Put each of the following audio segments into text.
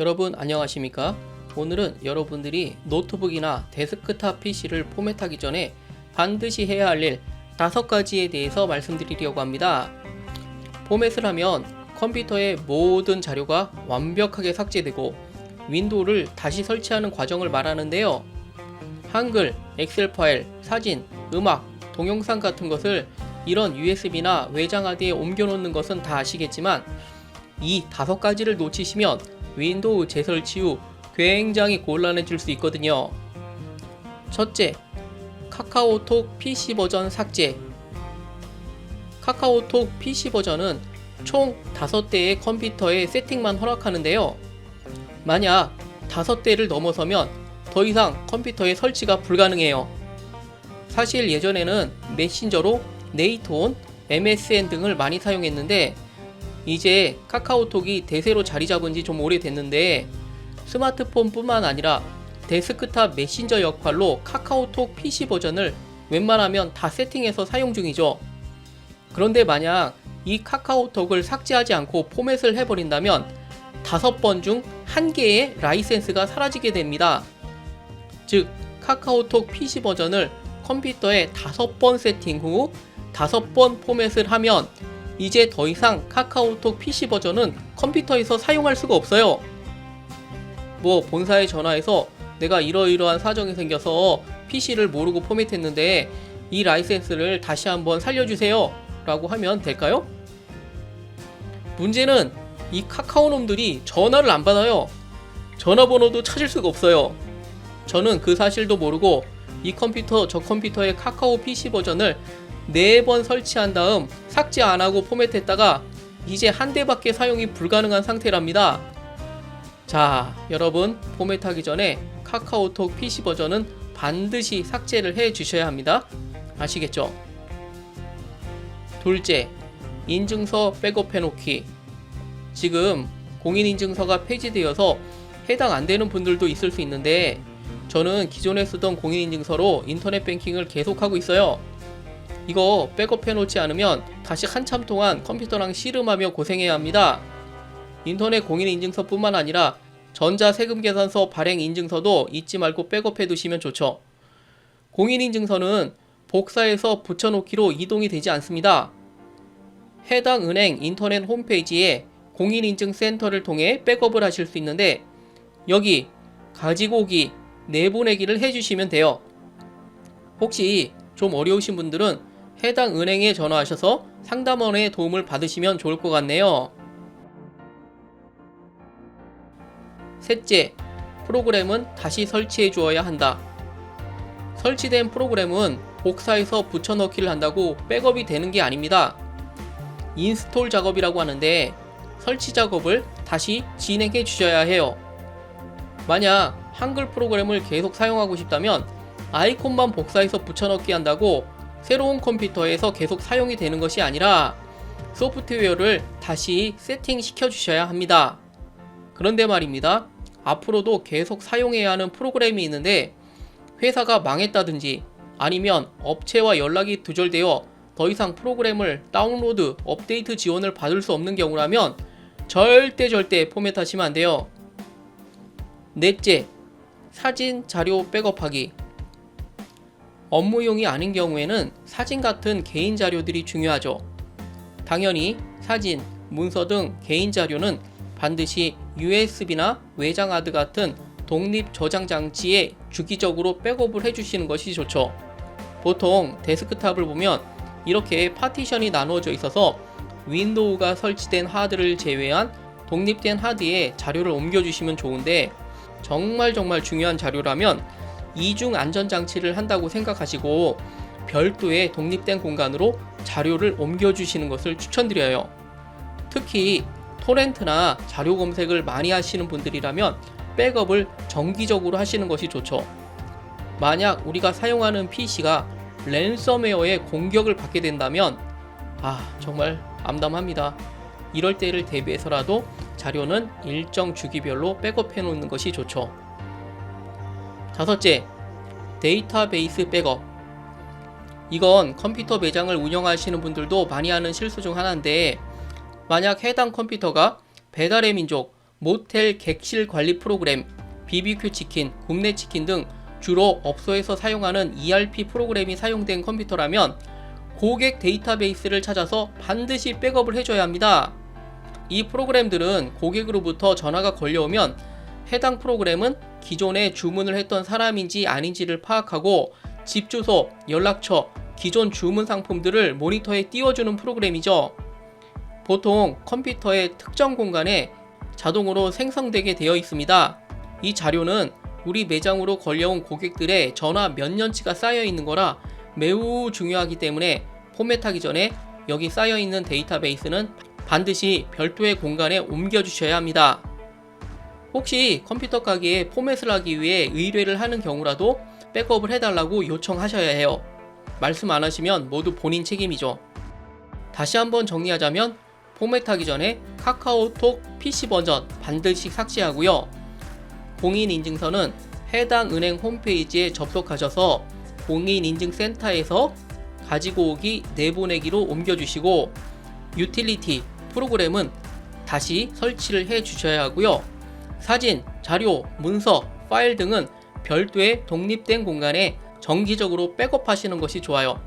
여러분 안녕하십니까? 오늘은 여러분들이 노트북이나 데스크탑 PC를 포맷하기 전에 반드시 해야 할일 다섯 가지에 대해서 말씀드리려고 합니다. 포맷을 하면 컴퓨터의 모든 자료가 완벽하게 삭제되고 윈도우를 다시 설치하는 과정을 말하는데요. 한글, 엑셀 파일, 사진, 음악, 동영상 같은 것을 이런 USB나 외장 하드에 옮겨놓는 것은 다 아시겠지만 이 다섯 가지를 놓치시면 윈도우 재설치 후 굉장히 곤란해질 수 있거든요. 첫째, 카카오톡 PC 버전 삭제. 카카오톡 PC 버전은 총 5대의 컴퓨터의 세팅만 허락하는데요. 만약 5대를 넘어서면 더 이상 컴퓨터에 설치가 불가능해요. 사실 예전에는 메신저로 네이트온, MSN 등을 많이 사용했는데 이제 카카오톡이 대세로 자리 잡은 지 좀 오래됐는데 스마트폰뿐만 아니라 데스크탑 메신저 역할로 카카오톡 PC 버전을 웬만하면 다 세팅해서 사용 중이죠. 그런데 만약 이 카카오톡을 삭제하지 않고 포맷을 해버린다면 다섯 번 중 한 개의 라이센스가 사라지게 됩니다. 즉, 카카오톡 PC 버전을 컴퓨터에 다섯 번 세팅 후 다섯 번 포맷을 하면 이제 더 이상 카카오톡 PC 버전은 컴퓨터에서 사용할 수가 없어요. 뭐 본사에 전화해서 내가 이러이러한 사정이 생겨서 PC를 모르고 포맷했는데 이 라이센스를 다시 한번 살려주세요 라고 하면 될까요? 문제는 이 카카오 놈들이 전화를 안 받아요. 전화번호도 찾을 수가 없어요. 저는 그 사실도 모르고 이 컴퓨터 저 컴퓨터의 카카오 PC 버전을 네번 설치한 다음 삭제 안 하고 포맷했다가 이제 한 대밖에 사용이 불가능한 상태랍니다. 자, 여러분 포맷하기 전에 카카오톡 PC 버전은 반드시 삭제를 해 주셔야 합니다. 아시겠죠? 둘째, 인증서 백업해 놓기. 지금 공인인증서가 폐지되어서 해당 안 되는 분들도 있을 수 있는데 저는 기존에 쓰던 공인인증서로 인터넷 뱅킹을 계속하고 있어요. 이거 백업해 놓지 않으면 다시 한참 동안 컴퓨터랑 씨름하며 고생해야 합니다. 인터넷 공인인증서뿐만 아니라 전자 세금 계산서 발행 인증서도 잊지 말고 백업해 두시면 좋죠. 공인인증서는 복사해서 붙여놓기로 이동이 되지 않습니다. 해당 은행 인터넷 홈페이지에 공인인증센터를 통해 백업을 하실 수 있는데 여기 가지고 오기, 내보내기를 해주시면 돼요. 혹시 좀 어려우신 분들은 해당 은행에 전화하셔서 상담원의 도움을 받으시면 좋을 것 같네요. 셋째, 프로그램은 다시 설치해 주어야 한다. 설치된 프로그램은 복사해서 붙여넣기를 한다고 백업이 되는 게 아닙니다. 인스톨 작업이라고 하는데 설치 작업을 다시 진행해 주셔야 해요. 만약 한글 프로그램을 계속 사용하고 싶다면 아이콘만 복사해서 붙여넣기 한다고 새로운 컴퓨터에서 계속 사용이 되는 것이 아니라 소프트웨어를 다시 세팅시켜 주셔야 합니다. 그런데 말입니다. 앞으로도 계속 사용해야 하는 프로그램이 있는데 회사가 망했다든지 아니면 업체와 연락이 두절되어 더 이상 프로그램을 다운로드, 업데이트 지원을 받을 수 없는 경우라면 절대 절대 포맷하시면 안 돼요. 넷째, 사진, 자료 백업하기. 업무용이 아닌 경우에는 사진 같은 개인 자료들이 중요하죠. 당연히 사진, 문서 등 개인 자료는 반드시 USB나 외장 하드 같은 독립 저장 장치에 주기적으로 백업을 해주시는 것이 좋죠. 보통 데스크탑을 보면 이렇게 파티션이 나누어져 있어서 윈도우가 설치된 하드를 제외한 독립된 하드에 자료를 옮겨주시면 좋은데 정말 정말 중요한 자료라면 이중 안전 장치를 한다고 생각하시고 별도의 독립된 공간으로 자료를 옮겨주시는 것을 추천드려요. 특히 토렌트나 자료 검색을 많이 하시는 분들이라면 백업을 정기적으로 하시는 것이 좋죠. 만약 우리가 사용하는 PC가 랜섬웨어의 공격을 받게 된다면 아 정말 암담합니다. 이럴 때를 대비해서라도 자료는 일정 주기별로 백업해 놓는 것이 좋죠. 다섯째, 데이터베이스 백업. 이건 컴퓨터 매장을 운영하시는 분들도 많이 하는 실수 중 하나인데 만약 해당 컴퓨터가 배달의 민족 모텔 객실 관리 프로그램, BBQ 치킨, 굽네 치킨 등 주로 업소에서 사용하는 ERP 프로그램이 사용된 컴퓨터라면 고객 데이터베이스를 찾아서 반드시 백업을 해줘야 합니다. 이 프로그램들은 고객으로부터 전화가 걸려오면 해당 프로그램은 기존에 주문을 했던 사람인지 아닌지를 파악하고 집 주소, 연락처, 기존 주문 상품들을 모니터에 띄워주는 프로그램이죠. 보통 컴퓨터의 특정 공간에 자동으로 생성되게 되어 있습니다. 이 자료는 우리 매장으로 걸려온 고객들의 전화 몇 년치가 쌓여 있는 거라 매우 중요하기 때문에 포맷하기 전에 여기 쌓여 있는 데이터베이스는 반드시 별도의 공간에 옮겨 주셔야 합니다. 혹시 컴퓨터 가게에 포맷을 하기 위해 의뢰를 하는 경우라도 백업을 해달라고 요청하셔야 해요. 말씀 안 하시면 모두 본인 책임이죠. 다시 한번 정리하자면 포맷하기 전에 카카오톡 PC 버전 반드시 삭제하고요. 공인인증서는 해당 은행 홈페이지에 접속하셔서 공인인증센터에서 가지고 오기 내보내기로 옮겨주시고 유틸리티 프로그램은 다시 설치를 해 주셔야 하고요. 사진, 자료, 문서, 파일 등은 별도의 독립된 공간에 정기적으로 백업하시는 것이 좋아요.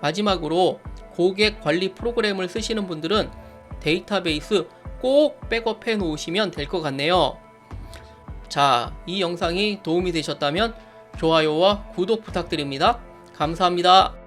마지막으로 고객 관리 프로그램을 쓰시는 분들은 데이터베이스 꼭 백업해 놓으시면 될 것 같네요. 자, 이 영상이 도움이 되셨다면 좋아요와 구독 부탁드립니다. 감사합니다.